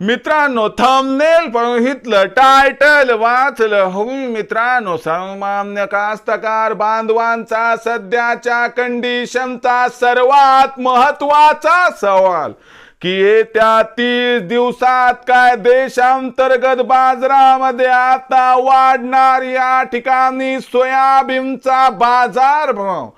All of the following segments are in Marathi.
मित्रांनो थंबनेल बघितलं टायटल वाचलं. हो मित्रांनो सामान्य कास्तकार बांधवांचा सध्याच्या कंडिशनचा सर्वात महत्त्वाचा सवाल की येत्या तीस दिवसात काय देशांतर्गत बाजारामध्ये आता वाढणार या ठिकाणी सोयाबीनचा बाजारभाव?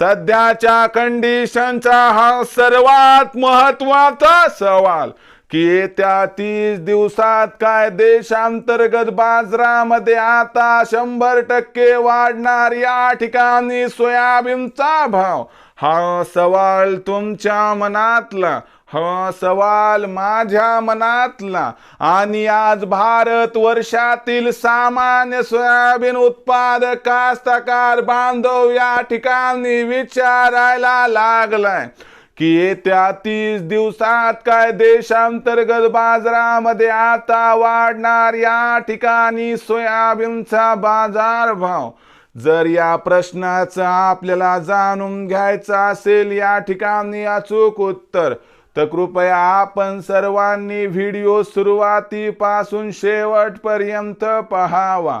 सध्याच्या कंडिशनचा हा सर्वात महत्त्वाचा सवाल. की येत्या तीस दिवसात काय देशांतर्गत बाजारामध्ये आता शंभर टक्के वाढणार या ठिकाणी सोयाबीनचा भाव? हा सवाल तुमच्या मनातला हा सवाल माझ्या मनातला. आणि आज भारत वर्षातील सामान्य सोयाबीन उत्पादक कास्तकार बांधव या ठिकाणी विचारायला लागलाय. की येत्या तीस दिवसात काय देशांतर्गत बाजारामध्ये आता वाढणार या ठिकाणी सोयाबीनचा बाजारभाव जर या प्रश्नाचं आपल्याला जाणून घ्यायचं असेल या ठिकाणी अचूक उत्तर तर कृपया आपण सर्वांनी व्हिडिओ सुरुवातीपासून शेवटपर्यंत पहावा.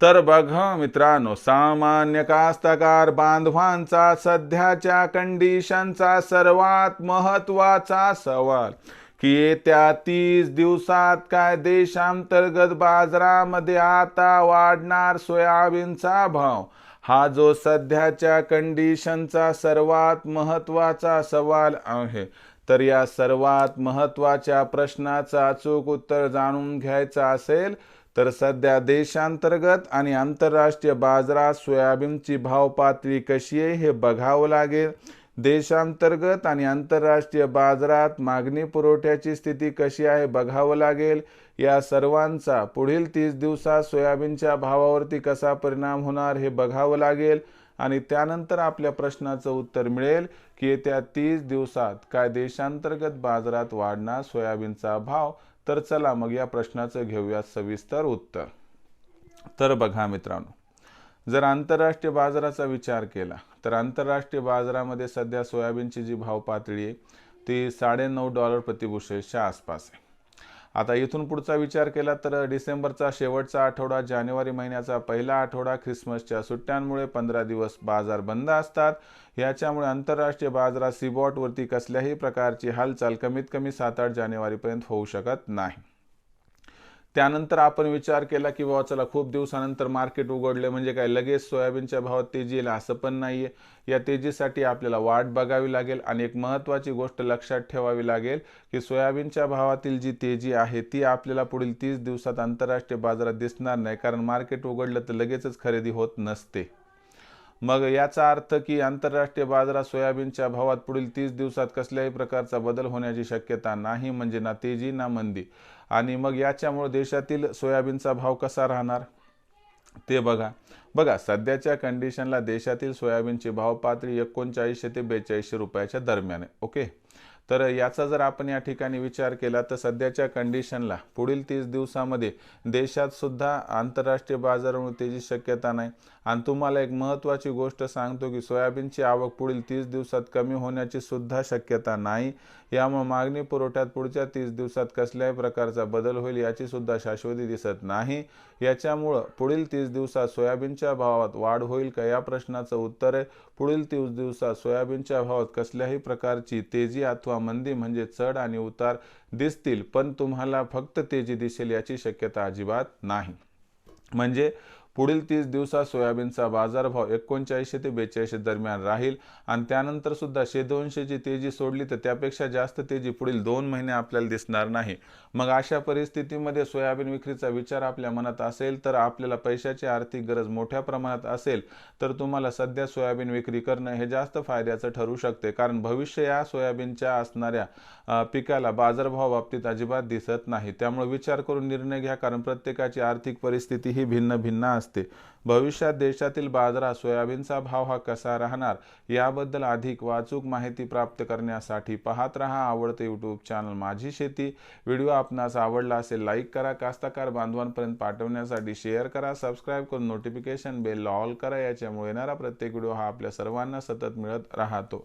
तर बघा मित्रांनो सामान्य कास्तकार बांधवांचा सध्याच्या कंडिशनचा सर्वात महत्त्वाचा सवाल की येत्या तीस दिवसात काय देशांतर्गत बाजारामध्ये आता वाढणार सोयाबीनचा भाव? हा जो सध्याच्या कंडिशनचा सर्वात महत्त्वाचा सवाल आहे तर या सर्वात महत्त्वाच्या प्रश्नाचं अचूक उत्तर जाणून घ्यायचं असेल तर सध्या देशांतर्गत आणि आंतरराष्ट्रीय बाजारात सोयाबीनची भाव पातळी कशी आहे हे बघावं लागेल. देशांतर्गत आणि आंतरराष्ट्रीय बाजारात मागणी पुरवठ्याची स्थिती कशी आहे बघावं लागेल. या सर्वांचा पुढील तीस दिवसात सोयाबीनच्या भावावरती कसा परिणाम होणार हे बघावं लागेल. आणि त्यानंतर आपल्या प्रश्नाचं उत्तर मिळेल की येत्या तीस दिवसात काय देशांतर्गत बाजारात वाढणार सोयाबीनचा भाव तर चला मग या प्रश्नाचं घेऊया सविस्तर उत्तर. तर बघा मित्रांनो जर आंतरराष्ट्रीय बाजाराचा विचार केला तर आंतरराष्ट्रीय बाजारामध्ये सध्या सोयाबीनची जी भाव पातळी आहे ती साडेनऊ डॉलर प्रतिभूषेच्या आसपास आहे. आता इथून पुढचा विचार केला तर डिसेंबरचा शेवटचा आठवडा जानेवारी महिन्याचा पहिला आठवडा ख्रिसमसच्या सुट्ट्यांमुळे पंधरा दिवस बाजार बंद असतात. याच्यामुळे आंतरराष्ट्रीय बाजारात सीबॉटवरती कसल्याही प्रकारची हालचाल कमीत कमी सात आठ जानेवारीपर्यंत होऊ शकत नाही. त्यानंतर आपण विचार केला की बाबा चला खूप दिवसानंतर मार्केट उघडले. म्हणजे काय लगेच सोयाबीनच्या भावात तेजी येईल असं पण नाहीये. या तेजीसाठी आपल्याला वाट बघावी लागेल आणि एक महत्त्वाची गोष्ट लक्षात ठेवावी लागेल की सोयाबीनच्या भावातील जी तेजी आहे ती आपल्याला पुढील तीस दिवसात आंतरराष्ट्रीय बाजारात दिसणार नाही. कारण मार्केट उघडलं तर लगेचच खरेदी होत नसते. मग याचा अर्थ की आंतरराष्ट्रीय बाजारात सोयाबीनच्या भावात पुढील तीस दिवसात कसल्याही प्रकारचा बदल होण्याची शक्यता नाही म्हणजे ना तेजी ना मंदी. आणि मग याच्यामुळे देशातील सोयाबीनचा भाव कसा राहणार? ते बघा. बघा सध्याच्या कंडिशनला देशातील सोयाबीनची भाव पातळी एकोणचाळीसशे ते बेचाळीसशे रुपयाच्या दरम्यान आहे ओके? तर याचा जर आपण या ठिकाणी विचार केला तर सध्याच्या कंडिशनला पुढील तीस दिवसामध्ये देशात सुद्धा आंतरराष्ट्रीय बाजारावर तेजी शक्यता नाही. आणि तुम्हाला एक महत्त्वाची गोष्ट सांगतो की सोयाबीनची आवक पुढील तीस दिवसात कमी होण्याची सुद्धा शक्यता नाही. यामुळे मागणी पुरवठ्यात पुढच्या तीस दिवसात कसल्याही प्रकारचा बदल होईल याची सुद्धा शाश्वती दिसत नाही. याच्यामुळं पुढील तीस दिवसात सोयाबीनच्या भावात वाढ होईल का या प्रश्नाचं उत्तर आहे. पुढील तीस दिवसात सोयाबीनच्या भावात कसल्याही प्रकारची तेजी अथवा मंदी म्हणजे चढ आणि उतार दिसतील पण तुम्हाला फक्त तेजी दिसेल याची शक्यता अजिबात नाही. म्हणजे पुढील तीस दिवसात सोयाबीनचा बाजारभाव एकोणचाळीसशे ते बेचाळीसशे दरम्यान राहील आणि त्यानंतर सुद्धा शे तेजी सोडली तर त्यापेक्षा जास्त तेजी पुढील दोन महिने आपल्याला दिसणार नाही. मग अशा परिस्थितीमध्ये सोयाबीन विक्रीचा विचार आपल्या मनात असेल तर आपल्याला पैशाची आर्थिक गरज मोठ्या प्रमाणात असेल तर तुम्हाला सध्या सोयाबीन विक्री करणं हे जास्त फायद्याचं ठरू शकते. कारण भविष्य या सोयाबीनच्या असणाऱ्या पिकाला बाजारभाव बाबतीत अजिबात दिसत नाही. त्यामुळे विचार करून निर्णय घ्या कारण प्रत्येकाची आर्थिक परिस्थिती ही भिन्न भिन्न असते. भविष्यात देशातील बाजारात सोयाबीनचा भाव हा कसा राहणार याबद्दल अधिक वाचूक माहिती प्राप्त करण्यासाठी पाहत रहा आवडते यूट्यूब चॅनल माझी शेती. व्हिडिओ आपणास आवडला असेल लाईक करा. कास्ताकार बांधवांपर्यंत पाठवण्यासाठी शेअर करा. सबस्क्राईब करून नोटिफिकेशन बेल ऑल करा. याच्यामुळे येणारा प्रत्येक व्हिडिओ हा आपल्या सर्वांना सतत मिळत राहतो.